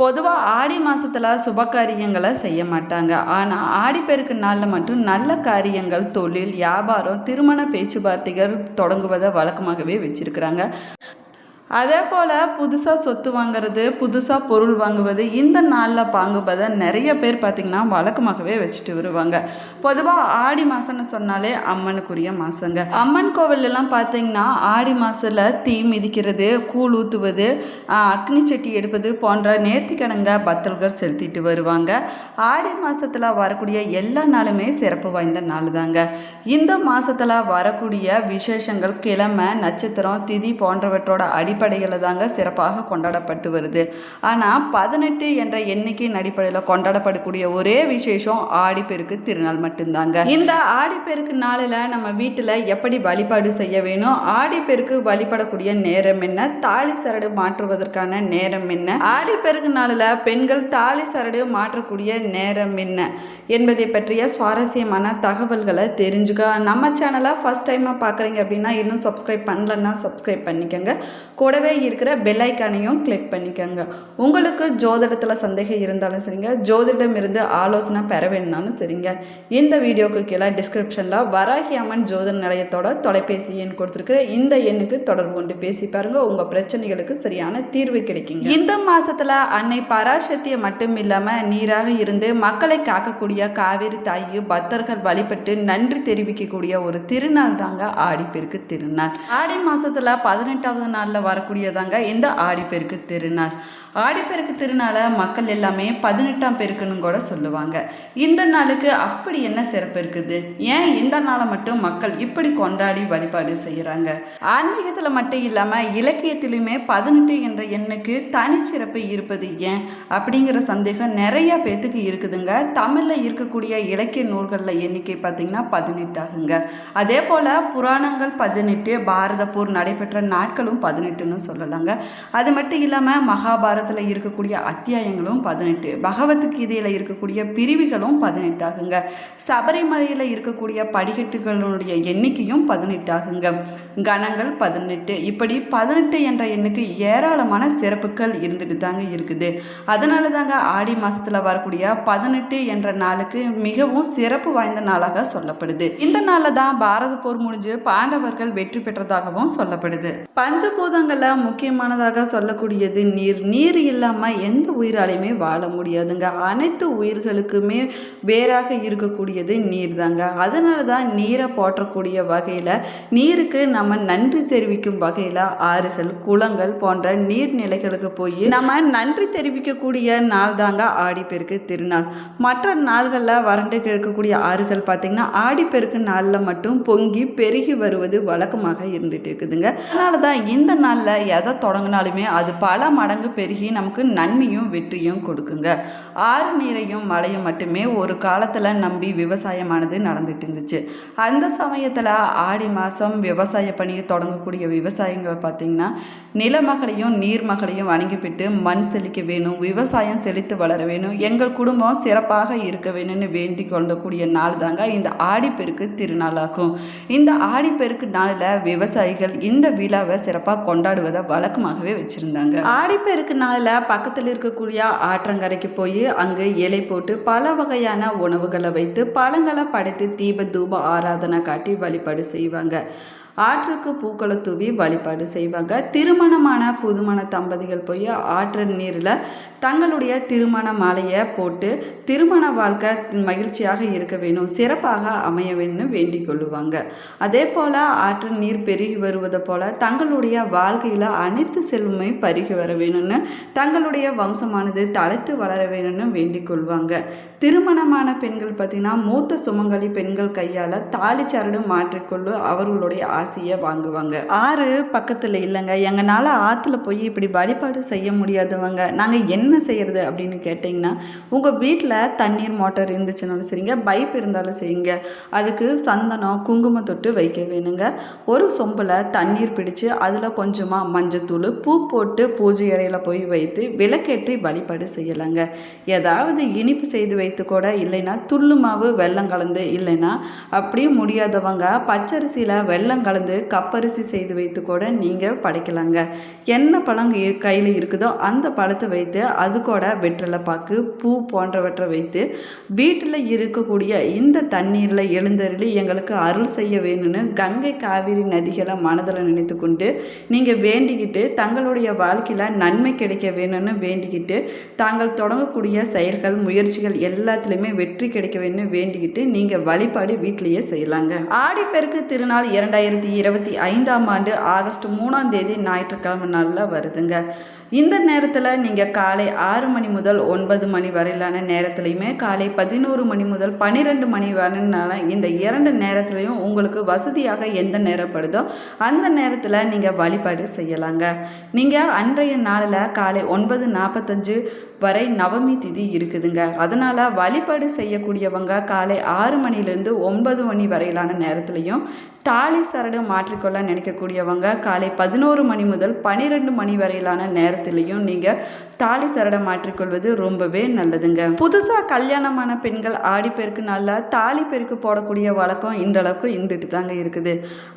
பொதுவாக ஆடி மாதத்தில் சுப காரியங்களை செய்ய மாட்டாங்க. ஆனால் ஆடிப்பெருக்கு நாளில் மட்டும் நல்ல காரியங்கள் தொழில் வியாபாரம் திருமண பேச்சுவார்த்தைகள் தொடங்குவதை வழக்கமாகவே வச்சுருக்கிறாங்க. அதே போல் புதுசாக சொத்து வாங்குறது புதுசாக பொருள் வாங்குவது இந்த நாளில் வாங்குவதை நிறைய பேர் பார்த்திங்கன்னா வழக்கமாகவே வச்சுட்டு வருவாங்க. பொதுவாக ஆடி மாதம்னு சொன்னாலே அம்மனுக்குரிய மாதங்க அம்மன் கோவிலெல்லாம் பார்த்திங்கன்னா ஆடி மாதத்தில் தீ மிதிக்கிறது கூழ் ஊற்றுவது அக்னி சட்டி எடுப்பது போன்ற நேர்த்திக்கடங்க பக்தர்கள் செலுத்திட்டு வருவாங்க. ஆடி மாதத்தில் வரக்கூடிய எல்லா நாளுமே சிறப்பு வாய்ந்த நாள் தாங்க இந்த மாதத்தில் வரக்கூடிய விசேஷங்கள் கிழமை நட்சத்திரம் திதி போன்றவற்றோட அடிப்படையில் தாங்க சிறப்பாக கொண்டாடப்பட்டு வருது. ஆனால் பதினெட்டு என்ற எண்ணிக்கையின் அடிப்படையில் கொண்டாடப்படக்கூடிய ஒரே விசேஷம் ஆடிப்பெருக்கு திருநாள் மட்டும்தாங்க. இந்த ஆடிப்பெருக்கு நாளில் நம்ம வீட்டில் எப்படி வழிபாடு செய்ய வேணும் ஆடிப்பெருக்கு வழிபடக்கூடிய நேரம் என்ன தாலி சரடு மாற்றுவதற்கான நேரம் என்ன ஆடிப்பெருக்கு நாளில் பெண்கள் தாலி சரடு மாற்றக்கூடிய நேரம் என்ன என்பதை பற்றிய சுவாரஸ்யமான தகவல்களை தெரிஞ்சுக்க. நம்ம சேனலை ஃபஸ்ட் டைமாக பார்க்குறீங்க அப்படின்னா இன்னும் சப்ஸ்கிரைப் பண்ணலன்னா சப்ஸ்கிரைப் பண்ணிக்கோங்க. கூடவே இருக்கிற பெல்லைக்கானையும் கிளிக் பண்ணிக்கோங்க. உங்களுக்கு ஜோதிடத்தில் சந்தேகம் இருந்தாலும் சரிங்க. ஜோதிடம் இருந்து ஆலோசனை பெற வேணும்னாலும் சரிங்க. இந்த வீடியோக்கு கீழே டிஸ்கிரிப்ஷனில் வராகி அம்மன் ஜோதிட நிலையத்தோட தொலைபேசி எண் கொடுத்துருக்குற இந்த எண்ணுக்கு தொடர்பு கொண்டு பேசி பாருங்க. உங்கள் பிரச்சனைகளுக்கு சரியான தீர்வு கிடைக்குங்க. இந்த மாதத்தில் அன்னை பராசக்தியை மட்டும் இல்லாமல் நீராக இருந்து மக்களை காக்கக்கூடிய காவேரி தாயு பக்தர்கள் வழிபட்டு நன்றி தெரிவிக்கக்கூடிய ஒரு திருநாள் தாங்க ஆடிப்பெருக்கு திருநாள். ஆடி மாதத்தில் பதினெட்டாவது நாளில் வரக்கூடியதாங்க இந்த ஆடிப்பெருக்கு திருநாள். ஆடிப்பெருக்கு திருநாளை மக்கள் எல்லாமே பதினெட்டாம் பெருக்குன்னு கூட சொல்லுவாங்க. இந்த நாளுக்கு அப்படி என்ன சிறப்பு இருக்குது? ஏன் இந்த நாளை மட்டும் மக்கள் இப்படி கொண்டாடி வழிபாடு செய்கிறாங்க ஆன்மீகத்தில் மட்டும் இல்லாமல் இலக்கியத்திலுமே பதினெட்டு என்ற எண்ணுக்கு தனிச்சிறப்பு இருப்பது ஏன்? அப்படிங்கிற சந்தேகம் நிறைய பேத்துக்கு இருக்குதுங்க. தமிழில் இருக்கக்கூடிய இலக்கிய நூல்களில் எண்ணிக்கை பார்த்திங்கன்னா பதினெட்டு ஆகுங்க அதே போல் புராணங்கள் பதினெட்டு பாரத போர் நடைபெற்ற நாட்களும் பதினெட்டு பதினெட்டுன்னு சொல்லலாங்க. அது மட்டும் இல்லாமல் மகாபாரதத்தில் இருக்கக்கூடிய அத்தியாயங்களும் பதினெட்டு. பகவத்கீதையில் இருக்கக்கூடிய பிரிவுகளும் பதினெட்டு ஆகுங்க சபரிமலையில் இருக்கக்கூடிய படிக்கட்டுகளுடைய எண்ணிக்கையும் பதினெட்டு ஆகுங்க கணங்கள் பதினெட்டு. இப்படி பதினெட்டு என்ற எண்ணுக்கு ஏராளமான சிறப்புகள் இருந்துட்டு தாங்க இருக்குது. அதனால தாங்க ஆடி மாதத்தில் வரக்கூடிய பதினெட்டு என்ற நாளுக்கு மிகவும் சிறப்பு வாய்ந்த நாளாக சொல்லப்படுது. இந்த நாளில் தான் பாரத போர் முடிஞ்சு பாண்டவர்கள் வெற்றி பெற்றதாகவும் சொல்லப்படுது. பஞ்சபூதங்கள் பஞ்சபூதங்களில் முக்கியமானதாக சொல்லக்கூடியது நீர். நீர் இல்லாமல் எந்த உயிராலையுமே வாழ முடியாதுங்க. அனைத்து உயிர்களுக்குமே வேறாக இருக்கக்கூடியது நீர் தாங்க அதனால தான் நீரை போற்றக்கூடிய வகையில் நீருக்கு நம்ம நன்றி தெரிவிக்கும் வகையில் ஆறுகள் குளங்கள் போன்ற நீர்நிலைகளுக்கு போய் நம்ம நன்றி தெரிவிக்கக்கூடிய நாள் தாங்க ஆடிப்பெருக்கு திருநாள். மற்ற நாள்களில் வறண்டு கிடக்கக்கூடிய ஆறுகள் பார்த்திங்கன்னா ஆடிப்பெருக்கு நாளில் மட்டும் பொங்கி பெருகி வருவது வழக்கமாக இருந்துட்டு இருக்குதுங்க. அதனால தான் இந்த நாளில் எதை தொடங்கினாலுமே அது பல மடங்கு பெருகி நமக்கு நன்மையும் வெற்றியும் கொடுக்குங்க. ஆறு நீரையும் மழையும் மட்டுமே ஒரு காலத்தில் நம்பி விவசாயமானது நடந்துட்டு இருந்துச்சு. அந்த சமயத்தில் ஆடி மாதம் விவசாய பணியை தொடங்கக்கூடிய விவசாயிகள் பார்த்திங்கன்னா நிலமகளையும் நீர்மகளையும் வணங்கிவிட்டு மண் செழிக்க வேணும் விவசாயம் செழித்து வளர வேணும் எங்கள் குடும்பம் சிறப்பாக இருக்க வேணும்னு வேண்டி கொள்ளக்கூடிய நாள் தாங்க இந்த ஆடிப்பெருக்கு திருநாளாகும். இந்த ஆடிப்பெருக்கு நாளில் விவசாயிகள் இந்த விழாவை சிறப்பாக கொண்டாடுவதை வழக்கமாகவே வச்சுருந்தாங்க. ஆடிப்பெருக்கு நாளில் பக்கத்தில் இருக்கக்கூடிய ஆற்றங்கரைக்கு போய் அங்கு இலை போட்டு பல வகையான உணவுகளை வைத்து பழங்களை படைத்து தீப தூப ஆராதனை காட்டி வழிபாடு செய்வாங்க. ஆற்றுக்கு பூக்களை தூவி வழிபாடு செய்வாங்க. திருமணமான புதுமண தம்பதிகள் போய் ஆற்று நீரில் தங்களுடைய திருமண மாலையை போட்டு திருமண வாழ்க்கை மகிழ்ச்சியாக இருக்க வேணும் சிறப்பாக அமைய வேணும்னு வேண்டிக் கொள்ளுவாங்க. அதே போல் ஆற்று நீர் பெருகி வருவதை போல் தங்களுடைய வாழ்க்கையில் அனைத்து செல்வமே பருகி வர வேணும்னு தங்களுடைய வம்சமானது தலைத்து வளர வேணும்னு வேண்டிக் கொள்வாங்க. திருமணமான பெண்கள் பார்த்திங்கன்னா மூத்த சுமங்கலி பெண்கள் கையால் தாலிச்சரடு மாற்றிக்கொள்ளு அவர்களுடைய ஆசையை வாங்குவாங்க. ஆறு பக்கத்தில் இல்லைங்க. எங்களால் ஆற்றுல போய் இப்படி வழிபாடு செய்ய முடியாதவங்க நாங்கள் என்ன செய்கிறது அப்படின்னு கேட்டிங்கன்னா உங்கள் வீட்டில் தண்ணீர் மோட்டார் இருந்துச்சுனாலும் சரிங்க பைப் இருந்தாலும் சரிங்க அதுக்கு சந்தனம் குங்குமம் தொட்டு வைக்க வேணுங்க. ஒரு சொம்பில் தண்ணீர் பிடிச்சு அதில் கொஞ்சமாக மஞ்சத்தூள் பூ போட்டு பூஜை அறையில் போய் வைத்து விளக்கேற்றி வழிபாடு செய்யலாங்க. ஏதாவது இனிப்பு செய்து வைத்து கூட இல்லைன்னா துள்ளு மாவு வெள்ளம் கலந்து இல்லைன்னா அப்படியும் முடியாதவங்க பச்சரிசியில் வெல்லம் கலந்து கலந்து கப்பரிசி செய்து வைத்து கூட நீங்கள் படைக்கலாங்க. என்ன பழம் கையில் இருக்குதோ அந்த பழத்தை வைத்து அது கூட வெற்றிலை பாக்கு பூ போன்றவற்றை வைத்து வீட்டில் இருக்கக்கூடிய இந்த தண்ணீரில் எழுந்தருளி எங்களுக்கு அருள் செய்ய வேணும்னு கங்கை காவிரி நதிகளை மனதில் நினைத்து கொண்டு நீங்கள் வேண்டிக்கிட்டு தங்களுடைய வாழ்க்கையில் நன்மை கிடைக்க வேணும்னு வேண்டிக்கிட்டு தாங்கள் தொடங்கக்கூடிய செயல்கள் முயற்சிகள் எல்லாத்துலேயுமே வெற்றி கிடைக்க வேணும்னு வேண்டிக்கிட்டு நீங்கள் வழிபாடு வீட்டிலேயே செய்யலாங்க. ஆடிப்பெருக்கு திருநாள் இரண்டாயிரத்தி இருபத்தி ஐந்தாம் ஆண்டு ஆகஸ்ட் மூணாம் தேதி ஞாயிற்றுக்கிழமை நாளில் வருதுங்க. இந்த நேரத்தில் நீங்கள் காலை ஆறு மணி முதல் ஒன்பது மணி வரையிலான நேரத்துலையுமே காலை பதினோரு மணி முதல் பன்னிரெண்டு மணி வரைனால இந்த இரண்டு நேரத்துலையும் உங்களுக்கு வசதியாக எந்த நேரப்படுதோ அந்த நேரத்தில் நீங்கள் வழிபாடு செய்யலாங்க. நீங்கள் அன்றைய நாளில் காலை ஒன்பது நாற்பத்தஞ்சு வரை நவமி திதி இருக்குதுங்க. அதனால் வழிபாடு செய்யக்கூடியவங்க காலை ஆறு மணிலேருந்து ஒன்பது மணி வரையிலான நேரத்துலையும் தாலி சரடு மாற்றிக்கொள்ள நினைக்கக்கூடியவங்க காலை பதினோரு மணி முதல் பன்னிரெண்டு மணி வரையிலான நேரம் நேரத்திலையும் நீங்கள் தாலி சரடை மாற்றிக்கொள்வது ரொம்பவே நல்லதுங்க. புதுசாக கல்யாணமான பெண்கள் ஆடிப்பெருக்கு நாளில் தாலி பெருக்கு போடக்கூடிய வழக்கம் இன்றளவுக்கு இருந்துட்டு தாங்க இருக்குது.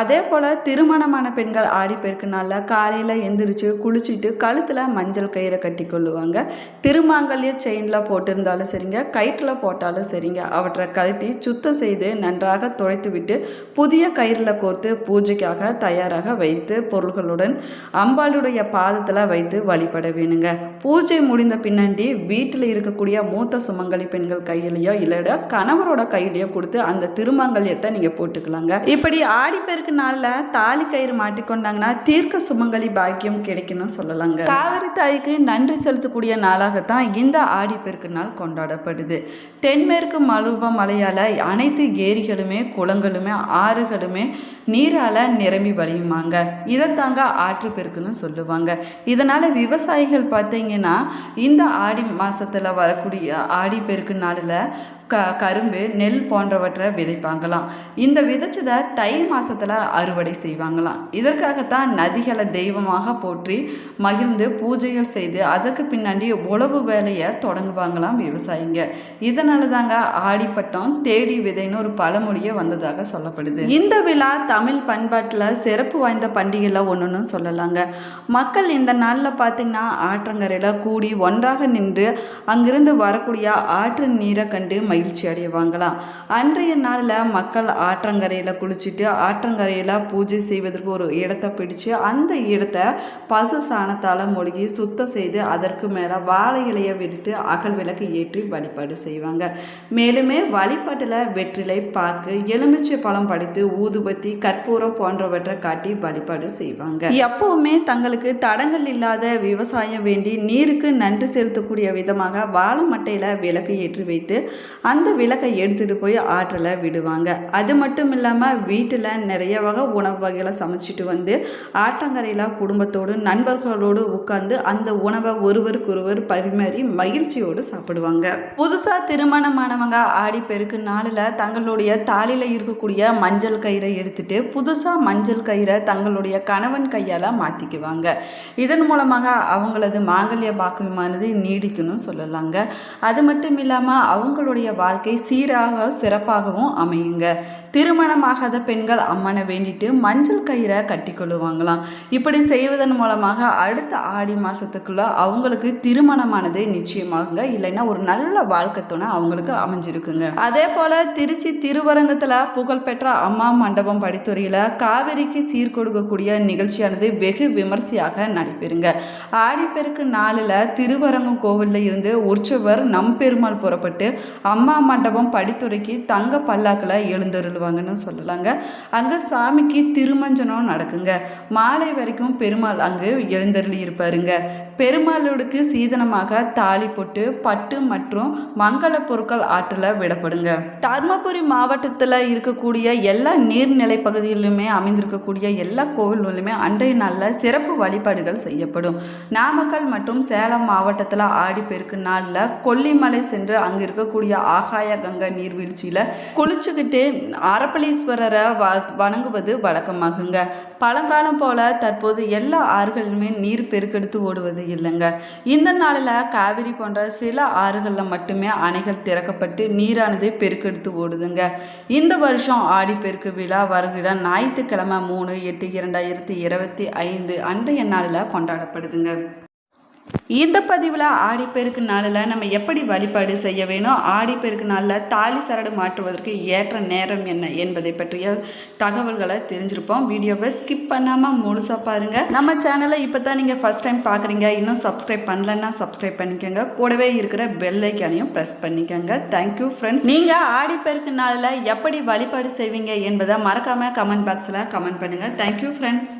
அதே போல் திருமணமான பெண்கள் ஆடிப்பெருக்கு நாளில் காலையில் எந்திரிச்சு குளிச்சுட்டு கழுத்தில் மஞ்சள் கயிறை கட்டி கொள்ளுவாங்க திருமாங்கல்ய செயினில் போட்டிருந்தாலும் சரிங்க கயிற்றில் போட்டாலும் சரிங்க. அவற்றை கழட்டி சுத்தம் செய்து நன்றாக துடைத்து விட்டு புதிய கயிறில் கோர்த்து பூஜைக்காக தயாராக வைத்து பொருள்களுடன் அம்பாளுடைய பாதத்தில் வைத்து வழிபட வேணுங்க பூஜை முடிந்த பின்னாடி வீட்டில் இருக்கக்கூடிய மூத்த சுமங்கலி பெண்கள் கையிலையோ இல்லைட கணவரோட கையிலையோ கொடுத்து அந்த திருமங்கல்யத்தை நீங்கள் போட்டுக்கலாங்க. இப்படி ஆடிப்பெருக்கு நாளில் தாலி கயிறு மாட்டிக்கொண்டாங்கன்னா தீர்க்க சுமங்கலி பாக்கியம் கிடைக்கும்னு சொல்லலாங்க. காவிரி தாய்க்கு நன்றி செலுத்தக்கூடிய நாளாகத்தான் இந்த ஆடிப்பெருக்கு நாள் கொண்டாடப்படுது. தென்மேற்கு மலுவ மலையால் அனைத்து ஏரிகளுமே குளங்களுமே ஆறுகளுமே நீரால் நிரம்பி வழியுமாங்க. இதை தாங்க ஆற்றுப்பெருக்குன்னு சொல்லுவாங்க. இதனால் விவசாயிகள் பார்த்தீங்கன்னா இந்த ஆடி மாதத்தில் வரக்கூடிய ஆடிப்பெருக்கு நாளில் க கரும்பு நெல் போன்றவற்றை விதைப்பாங்களாம். இந்த விதைச்சதை தை மாதத்தில் அறுவடை செய்வாங்களாம். இதற்காகத்தான் நதிகளை தெய்வமாக போற்றி மகிழ்ந்து பூஜைகள் செய்து அதற்கு பின்னாடி உழவு வேலையை தொடங்குவாங்களாம் விவசாயிங்க. இதனால தாங்க ஆடிப்பட்டம் தேடி விதைன்னு ஒரு பழமொழியே வந்ததாக சொல்லப்படுது. இந்த விழா தமிழ் பண்பாட்டில் சிறப்பு வாய்ந்த பண்டிகையில் ஒன்றுன்னு சொல்லலாங்க. மக்கள் இந்த நாளில் பார்த்திங்கன்னா ஆற்றங்கரையில் கூடி ஒன்றாக நின்று அங்கிருந்து வரக்கூடிய ஆற்று நீரை கண்டு மகிழ்ச்சி அடைவாங்களாம். அன்றைய நாளில் மக்கள் ஆற்றங்கரையில் குளிச்சுட்டு ஆற்றங்கரையில் பூஜை செய்வதற்கு ஒரு இடத்தை பிடிச்சு அந்த இடத்த பசு சாணத்தால் மூழ்கி சுத்தம் செய்து அதற்கு மேலே வாழை இலையை விரித்து அகல் விளக்கு ஏற்றி வழிபாடு செய்வாங்க. மேலுமே வழிபாட்டில் வெற்றிலை பாக்கு எலுமிச்சை பழம் படித்து ஊதுபத்தி கற்பூரம் போன்றவற்றை காட்டி வழிபாடு செய்வாங்க. எப்பவுமே தங்களுக்கு தடங்கள் இல்லாத விவசாயம் வேண்டி நீருக்கு நன்றி செலுத்தக்கூடிய விதமாக வாழை மட்டையில் விளக்கு ஏற்றி வைத்து அந்த விளக்கை எடுத்துகிட்டு போய் ஆற்றில் விடுவாங்க. அது மட்டும் இல்லாமல் வீட்டில் நிறைய வகை உணவு வகைகளை சமைச்சிட்டு வந்து ஆற்றங்கரையில் குடும்பத்தோடு நண்பர்களோடு உட்கார்ந்து அந்த உணவை ஒருவருக்கொருவர் பரிமாறி மகிழ்ச்சியோடு சாப்பிடுவாங்க. புதுசாக திருமணமானவங்க ஆடி பெருக்கு நாளில் தங்களுடைய தாலியில் இருக்கக்கூடிய மஞ்சள் கயிறை எடுத்துட்டு புதுசாக மஞ்சள் கயிறை தங்களுடைய கணவன் கையால் மாற்றிக்குவாங்க இதன் மூலமாக அவங்களது மாங்கல்ய பாக்கியமானது நீடிக்கணும் சொல்லலாங்க. அது மட்டும் இல்லாமல் அவங்களுடைய வாழ்க்கை சீராக சிறப்பாகவும் அமையுங்க. திருமணமாகாத பெண்கள் அம்மனை வேண்டிட்டு மஞ்சள் கயிறை கட்டி கொள்ளுவாங்களாம். இப்படி செய்வதன் மூலமாக அடுத்த ஆடி மாதத்துக்குள்ளே அவங்களுக்கு திருமணமானது நிச்சயமாகுங்க. இல்லைன்னா ஒரு நல்ல வாழ்க்கை துணை அவங்களுக்கு அமைஞ்சிருக்குங்க. அதே போல் திருச்சி திருவரங்கத்தில் புகழ்பெற்ற அம்மா மண்டபம் படித்துறையில் காவிரிக்கு சீர் கொடுக்கக்கூடிய நிகழ்ச்சியானது வெகு விமர்சையாக நடைபெறுங்க. ஆடிப்பெருக்கு நாளில் திருவரங்கம் கோவிலில் இருந்து உற்சவர் நம்பெருமாள் புறப்பட்டு அம்மா மண்டபம் படித்துறைக்கு தங்க பல்லாக்கில் எழுந்தருளுவாங்கன்னு சொல்லலாங்க. அங்கே சாமிக்கு திருமஞ்சனம் நடக்குங்க. மாலை வரைக்கும் பெருமாள் அங்கு எழுந்தருளி இருப்பாருங்க பெருமாளுக்கு சீதனமாக தாலி போட்டு பட்டு மற்றும் மங்கள பொருட்கள் ஆற்றில் விடப்படுங்க. தர்மபுரி மாவட்டத்தில் இருக்கக்கூடிய எல்லா நீர்நிலை பகுதிகளிலுமே அமைந்திருக்கக்கூடிய எல்லா கோவில்களிலுமே அன்றைய நாளில் சிறப்பு வழிபாடுகள் செய்யப்படும். நாமக்கல் மற்றும் சேலம் மாவட்டத்தில் ஆடிப்பெருக்கு நாளில் கொல்லிமலை சென்று அங்கே இருக்கக்கூடிய ஆகாய கங்கை நீர்வீழ்ச்சியில் குளிச்சுக்கிட்டு அரப்பளீஸ்வரரை வ வணங்குவது வழக்கமாகுங்க. பழங்காலம் போல தற்போது எல்லா ஆறுகளிலுமே நீர் பெருக்கெடுத்து ஓடுவது இல்லைங்க. இந்த நாளில் காவிரி போன்ற சில ஆறுகளில் மட்டுமே அணைகள் திறக்கப்பட்டு நீரானது பெருக்கெடுத்து ஓடுதுங்க. இந்த வருஷம் ஆடிப்பெருக்கு விழா வருகிற ஞாயிற்றுக்கிழமை மூணு எட்டு இரண்டாயிரத்தி இருபத்தி ஐந்து அன்றைய நாளில் கொண்டாடப்படுதுங்க. இந்த பதிவில் ஆடிப்பெருக்கு நாளில் நம்ம எப்படி வழிபாடு செய்ய வேணும்? ஆடிப்பெருக்கு நாளில் தாலி சரடு மாற்றுவதற்கு ஏற்ற நேரம் என்ன என்பதை பற்றிய தகவல்களை தெரிஞ்சிருப்போம். வீடியோவை ஸ்கிப் பண்ணாமல் முழுசாக பாருங்கள் நம்ம சேனலை இப்போ தான் நீங்கள் ஃபஸ்ட் டைம் பார்க்குறீங்க இன்னும் சப்ஸ்கிரைப் பண்ணலன்னா சப்ஸ்கிரைப் பண்ணிக்கோங்க. கூடவே இருக்கிற பெல் ஐக்கானையும் ப்ரெஸ் பண்ணிக்கோங்க. தேங்க்யூ ஃப்ரெண்ட்ஸ் நீங்கள் ஆடிப்பெருக்கு நாளில் எப்படி வழிபாடு செய்வீங்க என்பதை மறக்காமல் கமெண்ட் பாக்ஸில் கமெண்ட் பண்ணுங்கள் தேங்க்யூ ஃப்ரெண்ட்ஸ்